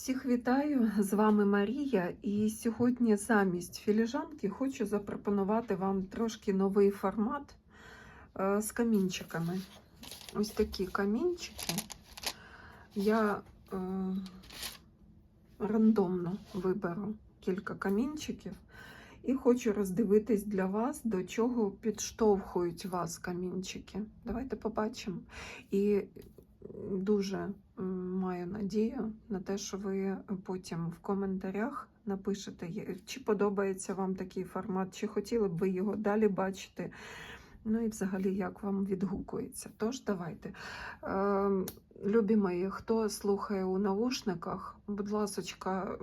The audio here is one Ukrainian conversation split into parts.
Всіх вітаю! З вами Марія. І сьогодні замість філіжанки хочу запропонувати вам трошки новий формат е, з камінчиками. Ось такі камінчики. Я е, рандомно виберу кілька камінчиків і хочу роздивитись для вас, до чого підштовхують вас камінчики. Давайте побачимо. І дуже маю надію на те, що ви потім в коментарях напишете, чи подобається вам такий формат, чи хотіли б ви його далі бачити. Ну і взагалі, як вам відгукується. Тож, давайте. Любі мої, хто слухає у наушниках, будь ласочка,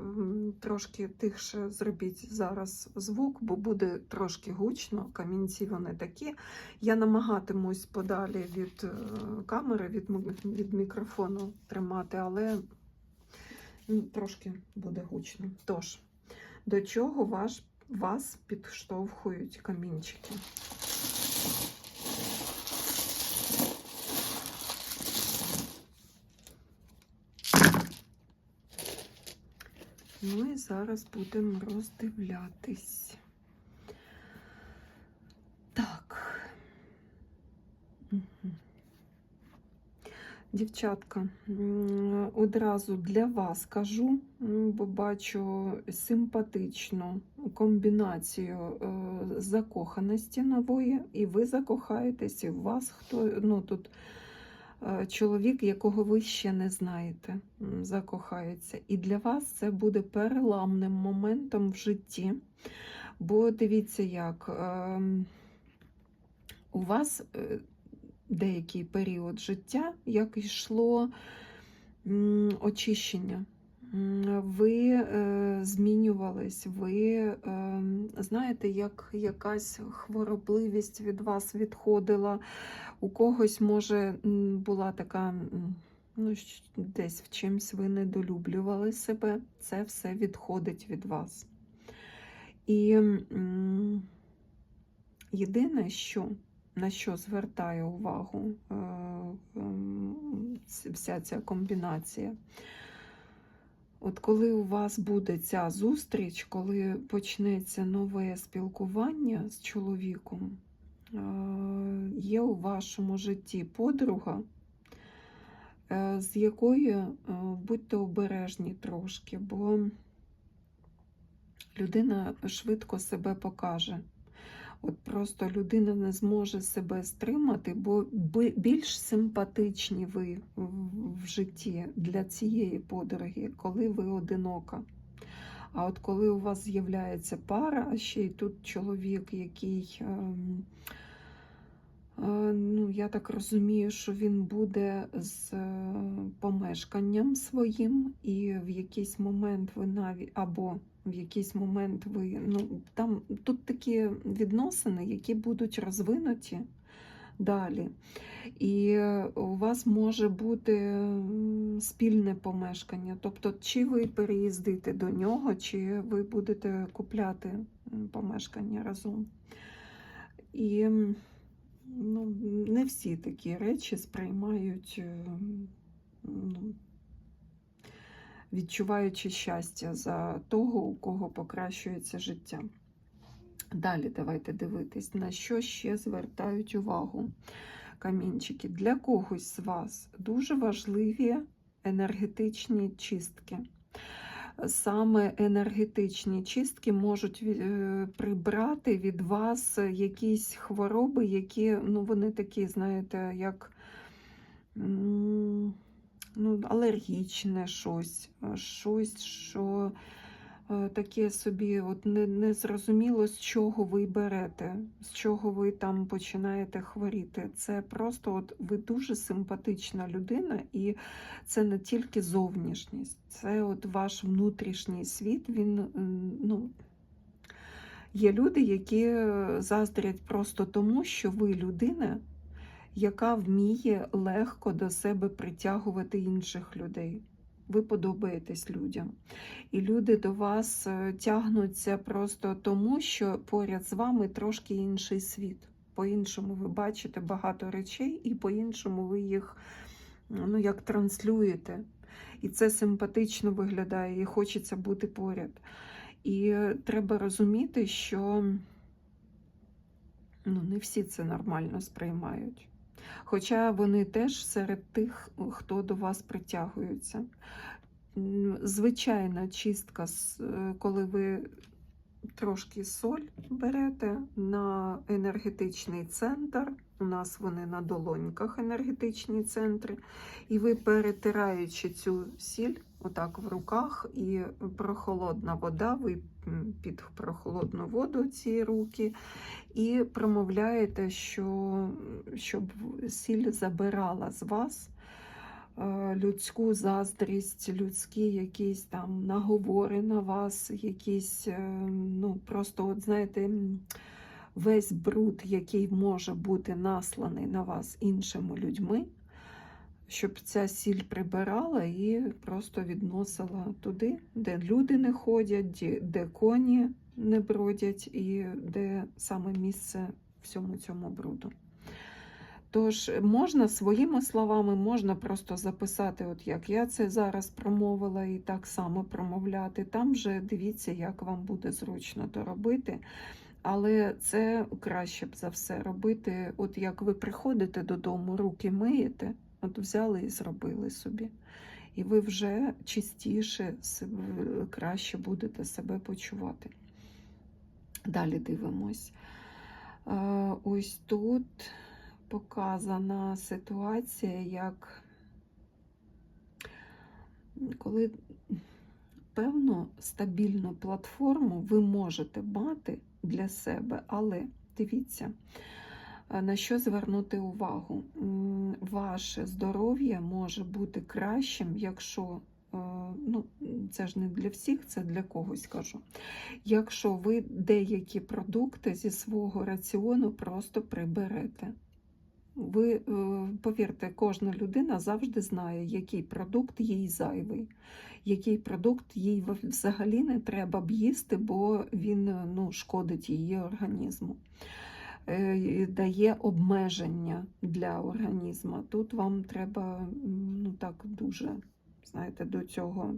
трошки тихше зробіть зараз звук, бо буде трошки гучно. Камінці вони такі. Я намагатимусь подалі від е, камери, від, від мікрофону тримати, але трошки буде гучно. Тож, до чого ваш, вас підштовхують камінчики? І зараз будемо роздивлятись. Так. Дівчатка, одразу для вас кажу, бо бачу симпатичну комбінацію е, закоханості нової, і ви закохаєтесь, і у вас хто ну тут чоловік, якого ви ще не знаєте, закохається. І для вас це буде переламним моментом в житті. Бо дивіться, як ем, у вас е, деякий період життя, як йшло очищення. Ви е, змінювались, ви е, знаєте, як якась хворобливість від вас відходила. У когось, може, була така, ну, десь в чимсь ви недолюблювали себе. Це все відходить від вас. І єдине, що на що звертає увагу е, ем, вся ця комбінація. От коли у вас буде ця зустріч, коли почнеться нове спілкування з чоловіком, е, є у вашому житті подруга, е, з якою е, будьте обережні трошки, бо людина швидко себе покаже. От просто людина не зможе себе стримати, бо більш симпатичні ви в- житті для цієї подруги, коли ви одинока. А от коли у вас з'являється пара, а ще й тут чоловік, який, ем, е, ну, я так розумію, що він буде з е, помешканням своїм, і в якийсь момент ви навіть або в якийсь момент ви. Ну, там тут такі відносини, які будуть розвинуті далі. І у вас може бути спільне помешкання. Тобто, чи ви переїздите до нього, чи ви будете купляти помешкання разом. І ну, не всі такі речі сприймають. Ну, відчуваючи щастя за того, у кого покращується життя. Далі давайте дивитись, на що ще звертають увагу камінчики. Для когось з вас дуже важливі енергетичні чистки. Саме енергетичні чистки можуть е, прибрати від вас якісь хвороби, які, ну, вони такі, знаєте, як ну, алергічне щось, е, щось, що е, таке собі от не, не зрозуміло, з чого ви берете, з чого ви там починаєте хворіти. Це просто от ви дуже симпатична людина, і це не тільки зовнішність, це от ваш внутрішній світ. Він ну. Є люди, які е, заздрять просто тому, що ви людина, яка вміє легко до себе притягувати інших людей. Ви подобаєтесь людям. І люди до вас е, тягнуться просто тому, що поряд з вами трошки інший світ. По-іншому ви бачите багато речей, і по-іншому ви їх ну, як транслюєте. І це симпатично виглядає, і хочеться бути поряд. І треба розуміти, що ну, не всі це нормально сприймають. Хоча вони теж серед тих, хто до вас притягується. Звичайна чистка, е, коли ви трошки соль берете на енергетичний центр. У нас вони на долоньках енергетичні центри. І ви, перетираючи цю сіль, отак в руках, і прохолодна вода, ви під прохолодну воду ці руки, і промовляєте, що щоб сіль забирала з вас е, людську заздрість, людські якісь там наговори на вас, якісь, е, ну просто, от знаєте, весь бруд, який може бути насланий на вас іншими людьми, щоб ця сіль прибирала і просто відносила туди, де люди не ходять, де коні не бродять, і де саме місце всьому цьому бруду. Тож можна своїми словами, можна просто записати, от як я це зараз промовила, і так само промовляти. Там вже дивіться, як вам буде зручно то робити. Але це краще б за все робити, от як ви приходите додому, руки миєте, от взяли і зробили собі. І ви вже чистіше, краще будете себе почувати. Далі дивимось. Ось тут показана ситуація, як коли певну стабільну платформу ви можете мати для себе, але дивіться, на що звернути увагу. Ваше здоров'я може бути кращим, якщо е, ну, це ж не для всіх, це для когось кажу. Якщо ви деякі продукти зі свого раціону просто приберете. Ви е, повірте, кожна людина завжди знає, який продукт їй зайвий, який продукт їй взагалі не треба б їсти, бо він е, ну, шкодить її організму. Е, Дає обмеження для організму. Тут вам треба ну, так дуже знаєте, до цього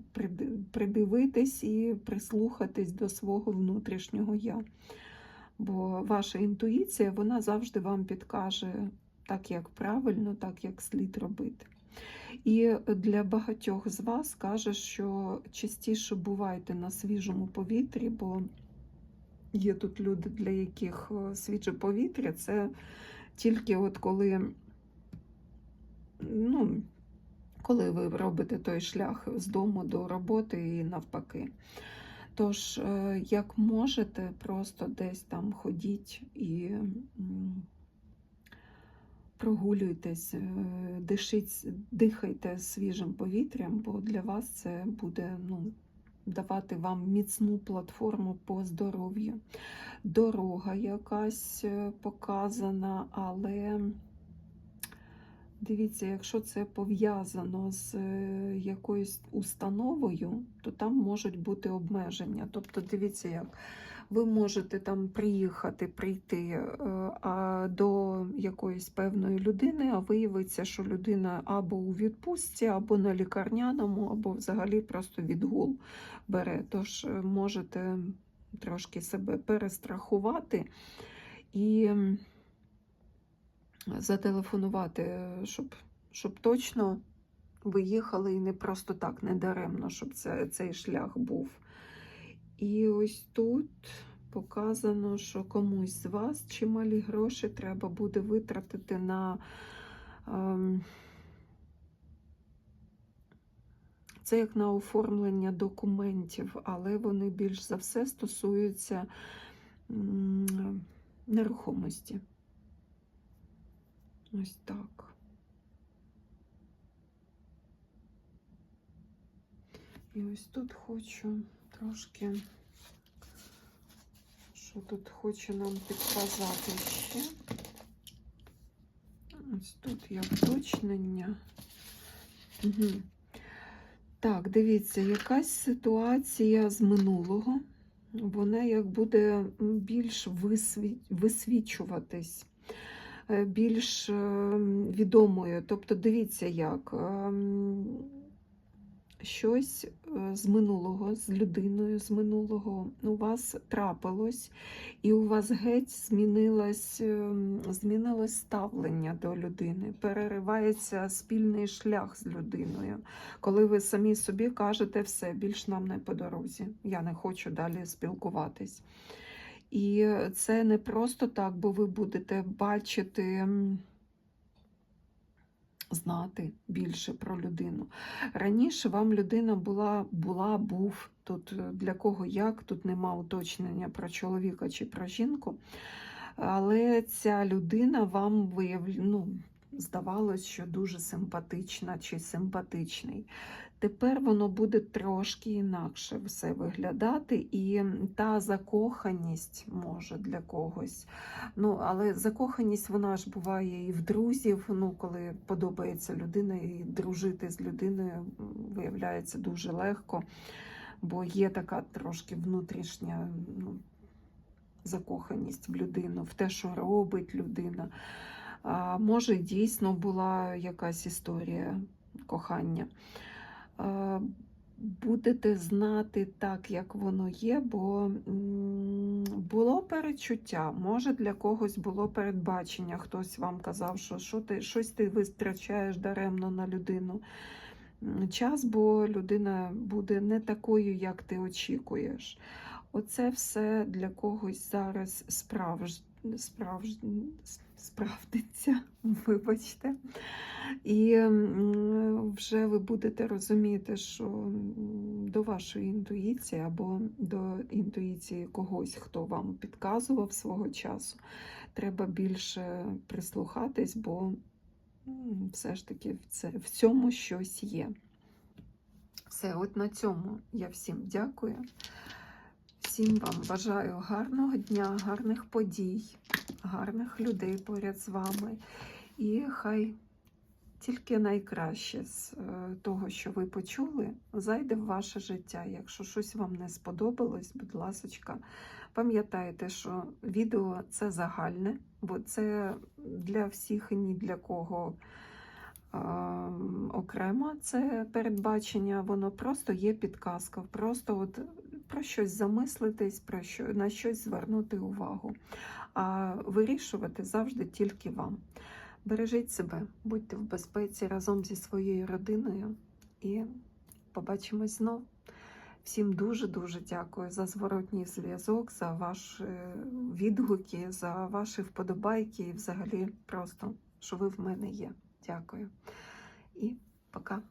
придивитись і прислухатись до свого внутрішнього я. Бо ваша інтуїція вона завжди вам підкаже так, як правильно, так, як слід робити. І для багатьох з вас каже, що частіше бувайте на свіжому повітрі, бо є тут люди, для яких е, свіже повітря це тільки от коли, ну, коли ви робите той шлях з дому до роботи і навпаки. Тож, е, як можете, просто десь там ходіть і прогулюйтесь, е, дихайте свіжим повітрям, бо для вас це буде ну, давати вам міцну платформу по здоров'ю. Дорога якась е, показана, але дивіться, якщо це пов'язано з е, якоюсь установою, то там можуть бути обмеження. Тобто, дивіться, як ви можете там приїхати, прийти е, а, до якоїсь певної людини, а виявиться, що людина або у відпустці, або на лікарняному, або взагалі просто відгул бере. Тож е, можете трошки себе перестрахувати і зателефонувати, е, щоб, щоб точно ви їхали і не просто так, не даремно, щоб це, цей шлях був. І ось тут показано, що комусь з вас чималі гроші треба буде витратити на ем, це як на оформлення документів, але вони більш за все стосуються нерухомості. Ось так. І ось тут хочу трошки, що тут хоче нам підказати ще. Ось тут є уточнення. Угу. Так, дивіться, якась ситуація з минулого. Вона як буде більш висві... висвічуватись, е, більш е, відомою. Тобто, дивіться, як ем, щось е, з минулого, з людиною з минулого у вас трапилось, і у вас геть змінилось, ем, змінилось ставлення до людини, переривається спільний шлях з людиною. Коли ви самі собі кажете, все, більш нам не по дорозі, я не хочу далі спілкуватись. І це не просто так, бо ви будете бачити, знати більше про людину. Раніше вам людина була, була, був. Тут е, для кого як, тут нема уточнення про чоловіка чи про жінку. Але ця людина вам вияв... ну, здавалось, що дуже симпатична чи симпатичний. Тепер воно буде трошки інакше все виглядати, і та закоханість може для когось. Ну, але закоханість вона ж буває і в друзів. Ну, коли подобається людина, і дружити з людиною виявляється дуже легко, бо є така трошки внутрішня ну, закоханість в людину, в те, що робить людина. А може, дійсно була якась історія кохання. Будете знати так, як воно є, бо було перечуття, може для когось було передбачення. Хтось вам казав, що, що ти, щось ти витрачаєш даремно на людину. Час, бо людина буде не такою, як ти очікуєш. Оце все для когось зараз справж... Справж... справдиться, вибачте. І вже ви будете розуміти, що до вашої інтуїції або до інтуїції когось, хто вам підказував свого часу, треба більше прислухатись, бо все ж таки це, в цьому щось є. Все, от на цьому я всім дякую. Всім вам бажаю гарного дня, гарних подій, гарних людей поряд з вами. І хай тільки найкраще з е, того, що ви почули, зайде в ваше життя. Якщо щось вам не сподобалось, будь ласка, пам'ятайте, що відео це загальне, бо це для всіх і ні для кого е, окремо це передбачення, воно просто є підказка, просто от про щось замислитись, про що, на щось звернути увагу. А вирішувати завжди тільки вам. Бережіть себе, будьте в безпеці разом зі своєю родиною і побачимось знов. Всім дуже-дуже дякую за зворотній зв'язок, за ваші відгуки, за ваші вподобайки і взагалі просто, що ви в мене є. Дякую. І пока.